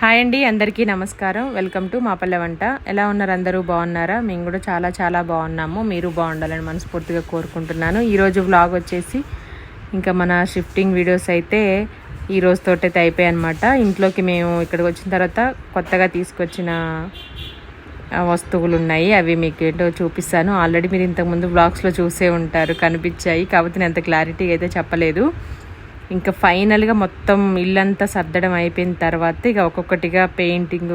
Hi అండి అందరికీ నమస్కారం. వెల్కమ్ టు మా పల్లె వంట. ఎలా ఉన్నారు అందరూ? బాగున్నారా? మేము కూడా చాలా చాలా బాగున్నాము. మీరు బాగుండాలని మనస్ఫూర్తిగా కోరుకుంటున్నాను. ఈరోజు వ్లాగ్ వచ్చేసి ఇంకా మన షిఫ్టింగ్ వీడియోస్ అయితే ఈ రోజుతోటైతే అయిపోయాయి అనమాట ఇంట్లోకి మేము ఇక్కడికి వచ్చిన తర్వాత కొత్తగా తీసుకొచ్చిన వస్తువులు ఉన్నాయి అవి మీకు ఏంటో చూపిస్తాను. ఆల్రెడీ మీరు ఇంతకుముందు బ్లాగ్స్లో చూసే ఉంటారు. కనిపించాయి. కాకపోతే నేను అంత క్లారిటీ అయితే చెప్పలేదు. ఇంకా ఫైనల్గా మొత్తం ఇల్లంతా సర్దడం అయిపోయిన తర్వాత ఇక ఒక్కొక్కటిగా పెయింటింగ్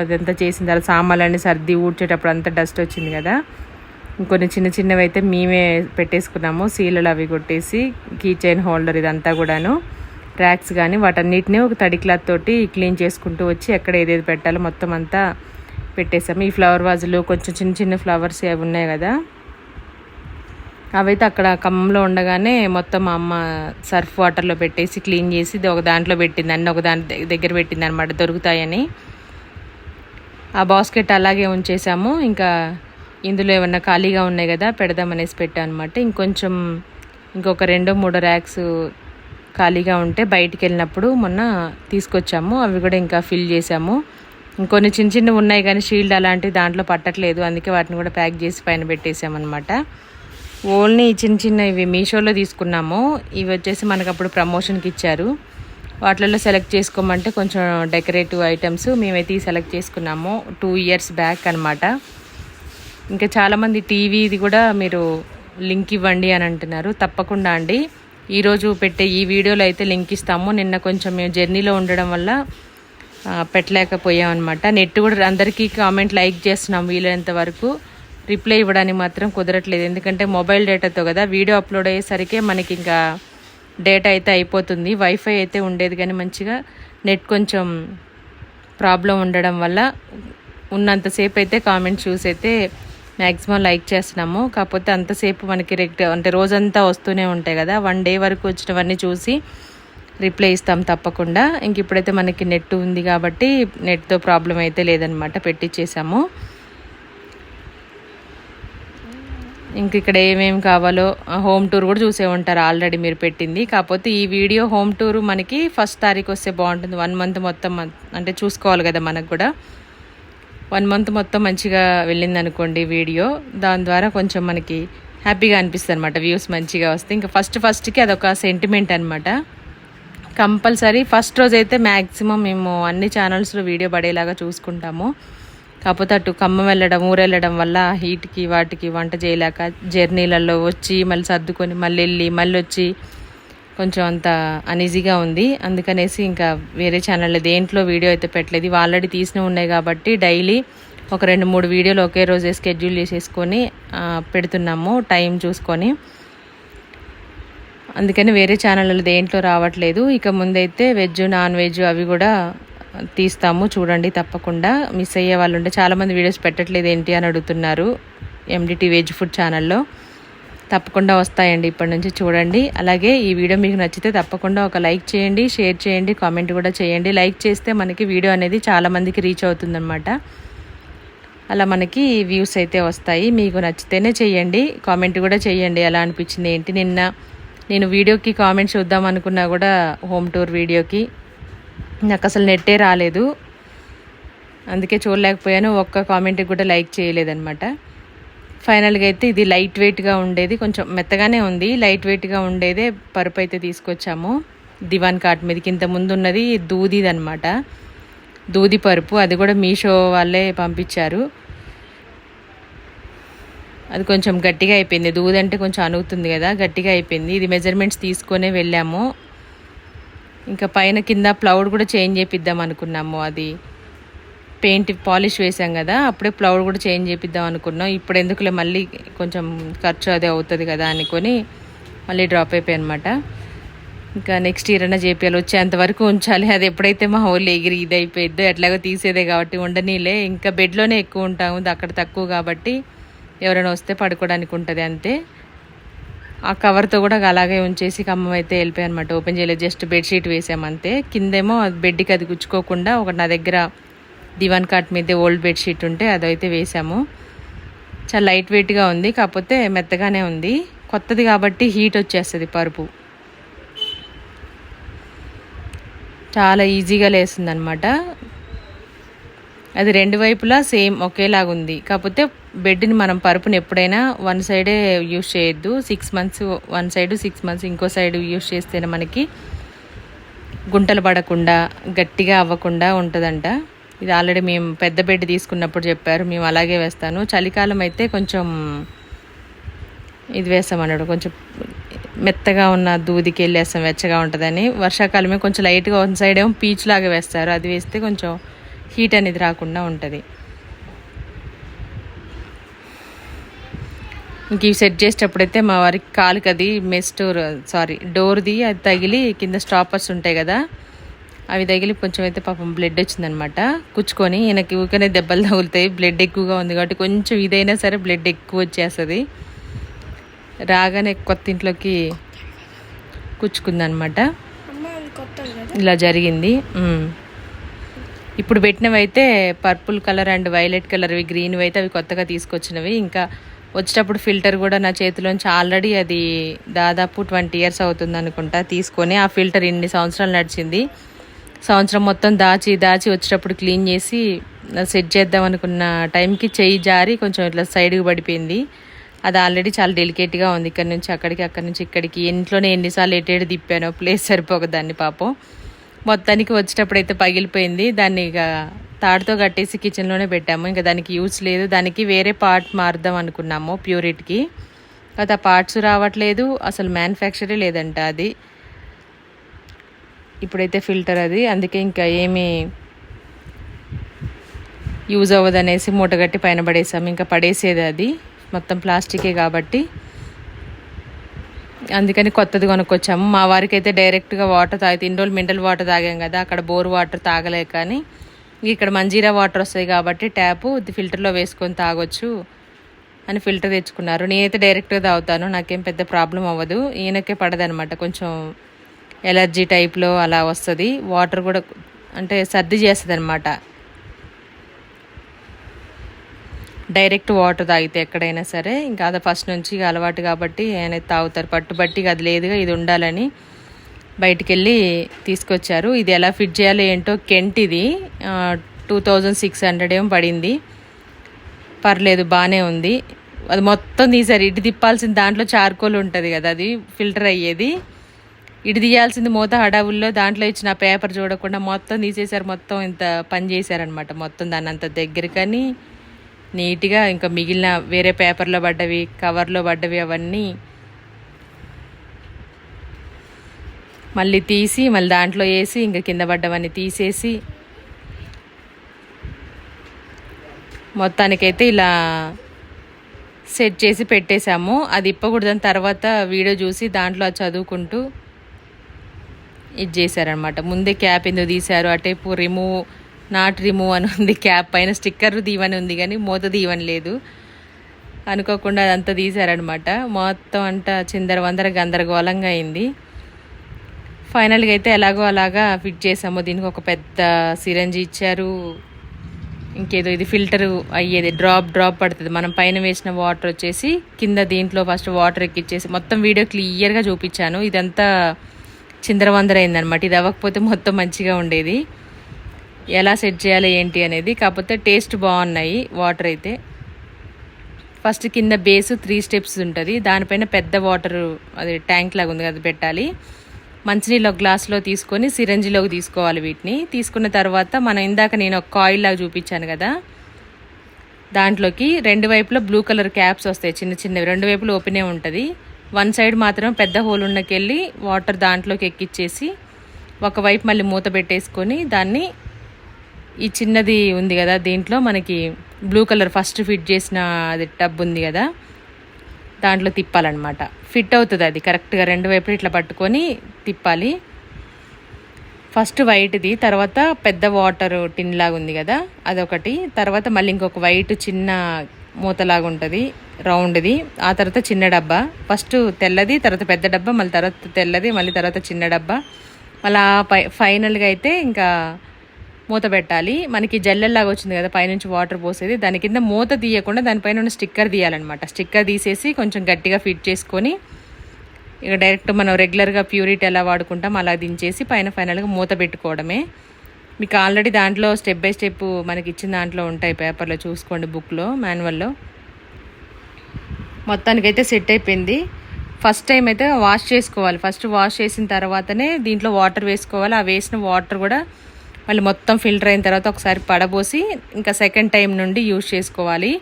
అదంతా చేసిన తర్వాత సామాన్లన్నీ సర్ది ఊడ్చేటప్పుడు అంతా డస్ట్ వచ్చింది కదా. ఇంకొన్ని చిన్న చిన్నవి అయితే మేమే పెట్టేసుకున్నాము. సీలలు అవి కొట్టేసి కీ చైన్ హోల్డర్ ఇదంతా కూడాను ర్యాక్స్ కానీ వాటన్నిటిని ఒక తడి క్లాత్ తోటి క్లీన్ చేసుకుంటూ వచ్చి ఎక్కడ ఏదేది పెట్టాలో మొత్తం అంతా పెట్టేసాము. ఈ ఫ్లవర్ వాజులు కొంచెం చిన్న చిన్న ఫ్లవర్స్ అవి ఉన్నాయి కదా. అవైతే అక్కడ ఖమ్మంలో ఉండగానే మొత్తం మా అమ్మ సర్ఫ్ వాటర్లో పెట్టేసి క్లీన్ చేసి ఇది ఒక దాంట్లో పెట్టింది అన్ని ఒక దాని దగ్గర పెట్టింది అనమాట దొరుకుతాయని. ఆ బాస్కెట్ అలాగే ఉంచేసాము ఇంకా ఇందులో ఏమన్నా ఖాళీగా ఉన్నాయి కదా పెడదామనేసి పెట్టాను అనమాట ఇంకొంచెం ఇంకొక రెండో మూడో ర్యాక్స్ ఖాళీగా ఉంటే బయటికి వెళ్ళినప్పుడు మొన్న తీసుకొచ్చాము అవి కూడా ఇంకా ఫిల్ చేసాము. ఇంకొన్ని చిన్న చిన్నవి ఉన్నాయి కానీ షీల్డ్ అలాంటివి దాంట్లో పట్టట్లేదు అందుకే వాటిని కూడా ప్యాక్ చేసి పైన పెట్టేసామన్నమాట. ఓన్లీ చిన్న చిన్న ఇవి మీషోలో తీసుకున్నాము. ఇవి వచ్చేసి మనకు అప్పుడు ప్రమోషన్కి ఇచ్చారు. వాటిలలో సెలెక్ట్ చేసుకోమంటే కొంచెం డెకరేటివ్ ఐటమ్స్ మేమైతే సెలెక్ట్ చేసుకున్నాము. టూ ఇయర్స్ బ్యాక్ అనమాట ఇంకా చాలామంది టీవీది కూడా మీరు లింక్ ఇవ్వండి అని అంటున్నారు. తప్పకుండా అండి. ఈరోజు పెట్టే ఈ వీడియోలో అయితే లింక్ ఇస్తాము. నిన్న కొంచెం మేము జర్నీలో ఉండడం వల్ల పెట్టలేకపోయాం అనమాట నెట్ కూడా అందరికీ కామెంట్ లైక్ చేస్తున్నాం వీలైనంత వరకు. రిప్లై ఇవ్వడానికి మాత్రం కుదరట్లేదు. ఎందుకంటే మొబైల్ డేటాతో కదా వీడియో అప్లోడ్ అయ్యేసరికి మనకి ఇంకా డేటా అయితే అయిపోతుంది. వైఫై అయితే ఉండేది కానీ మంచిగా నెట్ కొంచెం ప్రాబ్లం ఉండడం వల్ల ఉన్నంతసేపు అయితే కామెంట్ చూసి అయితే మ్యాక్సిమం లైక్ చేస్తున్నాము. కాకపోతే అంతసేపు మనకి రెగ్ట అంటే రోజంతా వస్తూనే ఉంటాయి కదా. వన్ డే వరకు వచ్చినవన్నీ చూసి రిప్లై ఇస్తాం తప్పకుండా. ఇంక ఇప్పుడైతే మనకి నెట్ ఉంది కాబట్టి నెట్తో ప్రాబ్లం అయితే లేదనమాట పెట్టించేసాము ఇంక ఇక్కడ ఏమేమి కావాలో హోమ్ టూర్ కూడా చూసే ఉంటారు ఆల్రెడీ మీరు పెట్టింది. కాకపోతే ఈ వీడియో హోమ్ టూర్ మనకి ఫస్ట్ తారీఖు వస్తే బాగుంటుంది. వన్ మంత్ మొత్తం అంటే చూసుకోవాలి కదా మనకు కూడా. వన్ మంత్ మొత్తం మంచిగా వెళ్ళింది అనుకోండి వీడియో దాని ద్వారా కొంచెం మనకి హ్యాపీగా అనిపిస్తుంది అనమాట వ్యూస్ మంచిగా వస్తే. ఇంకా ఫస్ట్ ఫస్ట్కి అదొక సెంటిమెంట్ అనమాట కంపల్సరీ ఫస్ట్ రోజు అయితే మ్యాక్సిమం మేము అన్ని ఛానల్స్లో వీడియో పడేలాగా చూసుకుంటాము. కాకపోతే అటు ఖమ్మం వెళ్ళడం ఊరెళ్ళడం వల్ల హీట్కి వాటికి వంట చేయలేక జర్నీలలో వచ్చి మళ్ళీ సర్దుకొని మళ్ళీ వెళ్ళి మళ్ళీ వచ్చి కొంచెం అంత అనీజీగా ఉంది. అందుకనేసి ఇంకా వేరే ఛానల్ దేంట్లో వీడియో అయితే పెట్టలేదు. ఆల్రెడీ తీసినవి ఉన్నాయి కాబట్టి డైలీ ఒక రెండు మూడు వీడియోలు ఒకే రోజే స్కెడ్యూల్ చేసేసుకొని పెడుతున్నాము టైం చూసుకొని. అందుకని వేరే ఛానళ్ళలో దేంట్లో రావట్లేదు. ఇక ముందైతే వెజ్ నాన్ వెజ్ అవి కూడా తీస్తాము. చూడండి తప్పకుండా మిస్ అయ్యే వాళ్ళు ఉంటే చాలామంది వీడియోస్ పెట్టట్లేదు ఏంటి అని అడుగుతున్నారు ఎండిటీ వెజ్ ఫుడ్ ఛానల్లో తప్పకుండా వస్తాయండి ఇప్పటి నుంచి చూడండి. అలాగే ఈ వీడియో మీకు నచ్చితే తప్పకుండా ఒక లైక్ చేయండి షేర్ చేయండి కామెంట్ కూడా చేయండి. లైక్ చేస్తే మనకి వీడియో అనేది చాలామందికి రీచ్ అవుతుందన్నమాట. అలా మనకి వ్యూస్ అయితే వస్తాయి. మీకు నచ్చితేనే చేయండి కామెంట్ కూడా చేయండి. ఎలా అనిపించింది ఏంటి? నిన్న నేను వీడియోకి కామెంట్స్ చూద్దాం అనుకున్నా కూడా హోమ్ టూర్ వీడియోకి నాకు అసలు నెట్టే రాలేదు. అందుకే చూడలేకపోయాను. ఒక్క కామెంట్కి కూడా లైక్ చేయలేదనమాట ఫైనల్గా అయితే ఇది లైట్ వెయిట్గా ఉండేది. కొంచెం మెత్తగానే ఉంది. లైట్ వెయిట్గా ఉండేదే పరుపు అయితే తీసుకొచ్చాము. దివాన్ కాట్ మీదకి. ఇంత ముందు ఉన్నది దూదిది అనమాట దూది పరుపు. అది కూడా మీషో వాళ్ళే పంపించారు. అది కొంచెం గట్టిగా అయిపోయింది. దూది అంటే కొంచెం అనుగుతుంది కదా. గట్టిగా అయిపోయింది. ఇది మెజర్మెంట్స్ తీసుకొనే వెళ్ళాము. ఇంకా పైన కింద ప్లౌడ్ కూడా చేంజ్ చేపిద్దాం అనుకున్నాము అది. పెయింట్ పాలిష్ వేసాం కదా అప్పుడే ప్లౌడ్ కూడా చేంజ్ చేపిద్దాం అనుకున్నాం. ఇప్పుడు ఎందుకులే మళ్ళీ కొంచెం ఖర్చు అదే అవుతుంది కదా అనుకొని మళ్ళీ డ్రాప్ అయిపోయాయి అనమాట ఇంకా నెక్స్ట్ ఇయర్ అయినా చేపియాలి వచ్చేంత వరకు ఉంచాలి. అది ఎప్పుడైతే మా హోల్ ఎగిరి ఇది అయిపోయిద్దో ఎట్లాగో తీసేదే కాబట్టి ఉండనీలే. ఇంకా బెడ్లోనే ఎక్కువ ఉంటాము అక్కడ తక్కువ కాబట్టి ఎవరైనా వస్తే పడుకోవడానికి ఉంటుంది అంతే. ఆ కవర్తో కూడా అలాగే ఉంచేసి ఖమ్మం అయితే వెళ్ళిపోయాయి అనమాట ఓపెన్ చేయలేదు. జస్ట్ బెడ్షీట్ వేసామంతే. కిందేమో అది బెడ్కి అది గుచ్చుకోకుండా ఒకటి నా దగ్గర దివాన్ కాట్ మీద ఓల్డ్ బెడ్షీట్ ఉంటే అదైతే వేసాము. చాలా లైట్ వెయిట్గా ఉంది. కాకపోతే మెత్తగానే ఉంది. కొత్తది కాబట్టి హీట్ వచ్చేస్తుంది పరుపు. చాలా ఈజీగా లేస్తుంది అనమాట అది రెండు వైపులా సేమ్ ఒకేలాగా ఉంది కాకపోతే బెడ్ని మనం పరుపుని ఎప్పుడైనా వన్ సైడే యూస్ చేయొద్దు. Six months one side six months ఇంకో సైడ్ యూస్ చేస్తేనే మనకి గుంటలు పడకుండా గట్టిగా అవ్వకుండా ఉంటుందంట. ఇది ఆల్రెడీ మేము పెద్ద బెడ్ తీసుకున్నప్పుడు చెప్పారు. మేము అలాగే వేస్తాను. చలికాలం అయితే కొంచెం ఇది వేస్తామన్నాడు కొంచెం మెత్తగా ఉన్న దూదికి వెళ్ళేస్తాం వెచ్చగా ఉంటుందని. వర్షాకాలమే కొంచెం లైట్గా వన్ సైడ్ ఏమో పీచ్ లాగా వేస్తారు. అది వేస్తే కొంచెం హీట్ అనేది రాకుండా ఉంటుంది. ఇంక ఇవి సెట్ చేసేటప్పుడైతే మా వారికి కాలుకి అది మెస్ డోర్ సారీ డోర్ది అది తగిలి కింద స్టాపర్స్ ఉంటాయి కదా అవి తగిలి కొంచెం అయితే పాపం బ్లడ్ వచ్చిందనమాట. కుచ్చుకొని ఈయనకి ఊకనే దెబ్బలు తగులుతాయి బ్లడ్ ఎక్కువగా ఉంది కాబట్టి కొంచెం ఇదైనా సరే బ్లడ్ ఎక్కువ వచ్చేస్తుంది. రాగానే కొత్త ఇంట్లోకి కుచ్చుకుందనమాట. ఇలా జరిగింది. ఇప్పుడు పెట్టినవి అయితే పర్పుల్ కలర్ అండ్ వైలెట్ కలర్వి గ్రీన్వి అయితే అవి కొత్తగా తీసుకొచ్చినవి. ఇంకా వచ్చేటప్పుడు ఫిల్టర్ కూడా నా చేతిలోంచి ఆల్రెడీ అది దాదాపు ట్వంటీ ఇయర్స్ అవుతుంది అనుకుంటా తీసుకొని ఆ ఫిల్టర్ ఇన్ని సంవత్సరాలు నడిచింది. సంవత్సరం మొత్తం దాచి దాచి వచ్చేటప్పుడు క్లీన్ చేసి సెట్ చేద్దాం అనుకున్న టైంకి చెయ్యి జారి కొంచెం ఇట్లా సైడ్కి పడిపోయింది. అది ఆల్రెడీ చాలా డెలికేట్గా ఉంది. ఇక్కడ నుంచి అక్కడికి అక్కడి నుంచి ఇక్కడికి. ఇంట్లోనే ఎన్నిసార్లు ఎటేడు తిప్పానో ప్లేస్ సరిపోక దాన్ని పాపం. మొత్తానికి వచ్చేటప్పుడు అయితే పగిలిపోయింది. దాన్ని ఇక తాడుతో కట్టేసి కిచెన్లోనే పెట్టాము. ఇంకా దానికి యూస్ లేదు. దానికి వేరే పార్ట్ మారుద్దాం అనుకున్నాము ప్యూరిట్కి. అది ఆ పార్ట్స్ రావట్లేదు. అసలు మ్యానుఫ్యాక్చరే లేదంట అది. ఇప్పుడైతే ఫిల్టర్ అది. అందుకే ఇంకా ఏమీ యూజ్ అవ్వదనేసి మూటగట్టి పైన పడేసాము. ఇంకా పడేసేది అది. మొత్తం ప్లాస్టికే కాబట్టి. అందుకని కొత్తది కొనుక్కొచ్చాము. మా వారికి అయితే డైరెక్ట్గా వాటర్ తాగితే ఇన్ని రోజులు మినరల్ వాటర్ తాగాం కదా అక్కడ బోర్ వాటర్ తాగలేక కానీ ఇక్కడ మంజీరా వాటర్ వస్తాయి కాబట్టి ట్యాపు ఫిల్టర్లో వేసుకొని తాగొచ్చు అని ఫిల్టర్ తెచ్చుకున్నారు. నేనైతే డైరెక్ట్గా తాగుతాను నాకేం పెద్ద ప్రాబ్లం అవ్వదు. ఈయనకే పడదనమాట కొంచెం ఎలర్జీ టైప్లో అలా వస్తుంది. వాటర్ కూడా అంటే సర్ది చేస్తుంది అనమాట డైరెక్ట్ వాటర్ తాగితే ఎక్కడైనా సరే ఇంకా అది ఫస్ట్ నుంచి అలవాటు కాబట్టి ఆయన తాగుతారు పట్టుబట్టి అది లేదుగా ఇది ఉండాలని బయటికి వెళ్ళి తీసుకొచ్చారు. ఇది ఎలా ఫిట్ చేయాలో ఏంటో కెంట్ ఇది. టూ థౌజండ్ సిక్స్ హండ్రెడ్ ఏమో పడింది. పర్లేదు బాగానే ఉంది. అది మొత్తం తీసారు. ఇటు తిప్పాల్సిన దాంట్లో చార్కోల్ ఉంటుంది కదా అది ఫిల్టర్ అయ్యేది. ఇటు తీయాల్సింది మూత హడావుల్లో దాంట్లో ఇచ్చిన పేపర్ చూడకుండా మొత్తం తీసేశారు. మొత్తం ఇంత పని చేశారనమాట మొత్తం దాన్ని అంత దగ్గరకని నీట్గా ఇంకా మిగిలిన వేరే పేపర్లో పడ్డవి కవర్లో పడ్డవి అవన్నీ మళ్ళీ తీసి మళ్ళీ దాంట్లో వేసి ఇంకా కింద పడ్డవన్నీ తీసేసి మొత్తానికైతే ఇలా సెట్ చేసి పెట్టేశాము. అది ఇప్పకూడదని తర్వాత వీడియో చూసి దాంట్లో చదువుకుంటూ ఇది చేశారనమాట ముందే క్యాప్ ఎందుకు తీశారు? అటేపు రిమూవ్ నాట్ రిమూవ్ అని ఉంది క్యాప్ పైన స్టిక్కర్ దీవని ఉంది కానీ మూత దీవని లేదు. అనుకోకుండా అదంతా తీశారనమాట మొత్తం అంతా చిందర వందర గందరగోళంగా అయింది. ఫైనల్గా అయితే ఎలాగో అలాగా ఫిట్ చేసాము దీనికి ఒక పెద్ద సిరంజి ఇచ్చారు. ఇంకేదో ఇది ఫిల్టర్ అయ్యేది డ్రాప్ డ్రాప్ పడుతుంది. మనం పైన వేసిన వాటర్ వచ్చేసి కింద దీంట్లో ఫస్ట్ వాటర్ ఎక్కిచ్చేసి మొత్తం వీడియో క్లియర్గా చూపించాను. ఇదంతా చిందరవందరైందనమాట ఇది అవ్వకపోతే మొత్తం మంచిగా ఉండేది. ఎలా సెట్ చేయాలి ఏంటి అనేది కాకపోతే టేస్ట్ బాగున్నాయి వాటర్ అయితే. ఫస్ట్ కింద బేస్ త్రీ స్టెప్స్ ఉంటుంది. దానిపైన పెద్ద వాటర్ అది ట్యాంక్ లాగా ఉంది కదా పెట్టాలి. మంచినీళ్ళు ఒక గ్లాస్లో తీసుకొని సిరంజిలోకి తీసుకోవాలి వీటిని. తీసుకున్న తర్వాత మనం ఇందాక నేను ఒక కాయిల్ లాగా చూపించాను కదా. దాంట్లోకి రెండు వైపులా బ్లూ కలర్ క్యాప్స్ వస్తాయి చిన్న చిన్నవి. రెండు వైపులు ఓపెనే ఉంటుంది. వన్ సైడ్ మాత్రం పెద్ద హోల్ ఉన్నకెళ్ళి వాటర్ దాంట్లోకి ఎక్కిచ్చేసి ఒకవైపు మళ్ళీ మూత పెట్టేసుకొని దాన్ని ఈ చిన్నది ఉంది కదా దీంట్లో మనకి బ్లూ కలర్ ఫస్ట్ ఫిట్ చేసిన అది టబ్ ఉంది కదా. దాంట్లో తిప్పాలన్నమాట. ఫిట్ అవుతుంది అది. కరెక్ట్గా రెండు వైపులు ఇట్లా పట్టుకొని తిప్పాలి. ఫస్ట్ వైట్ది తర్వాత పెద్ద వాటర్ టిన్ లాగా ఉంది కదా అదొకటి. తర్వాత మళ్ళీ ఇంకొక వైట్ చిన్న మూతలాగా ఉంటుంది రౌండ్ది ఆ తర్వాత చిన్న డబ్బా. ఫస్ట్ తెల్లది తర్వాత పెద్ద డబ్బా మళ్ళీ తర్వాత తెల్లది మళ్ళీ తర్వాత చిన్న డబ్బా. మళ్ళీ ఆ పై ఫైనల్గా అయితే ఇంకా మూత పెట్టాలి. మనకి జల్లెల్లాగా వచ్చింది కదా పైనుంచి వాటర్ పోసేది. దాని కింద మూత తీయకుండా దానిపైన ఉన్న స్టిక్కర్ తీయాలన్నమాట. స్టిక్కర్ తీసేసి కొంచెం గట్టిగా ఫిట్ చేసుకొని ఇక డైరెక్ట్ మనం రెగ్యులర్గా ప్యూరిటీ ఎలా వాడుకుంటాం అలా దించేసి పైన ఫైనల్గా మూత పెట్టుకోవడమే. మీకు ఆల్రెడీ దాంట్లో స్టెప్ బై స్టెప్ మనకి ఇచ్చిన దాంట్లో ఉంటాయి పేపర్లో. చూసుకోండి బుక్లో మాన్యువల్లో మొత్తానికైతే సెట్ అయిపోయింది. ఫస్ట్ టైం అయితే వాష్ చేసుకోవాలి. ఫస్ట్ వాష్ చేసిన తర్వాతనే దీంట్లో వాటర్ వేసుకోవాలి. ఆ వేసిన వాటర్ కూడా మళ్ళీ మొత్తం ఫిల్టర్ అయిన తర్వాత ఒకసారి పడబోసి ఇంకా సెకండ్ టైం నుండి యూజ్ చేసుకోవాలి.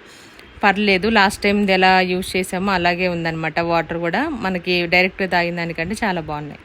పర్లేదు లాస్ట్ టైం ఎలా యూజ్ చేసామో అలాగే ఉందన్నమాట. వాటర్ కూడా మనకి డైరెక్ట్గా తాగిన దానికంటే చాలా బాగున్నాయి.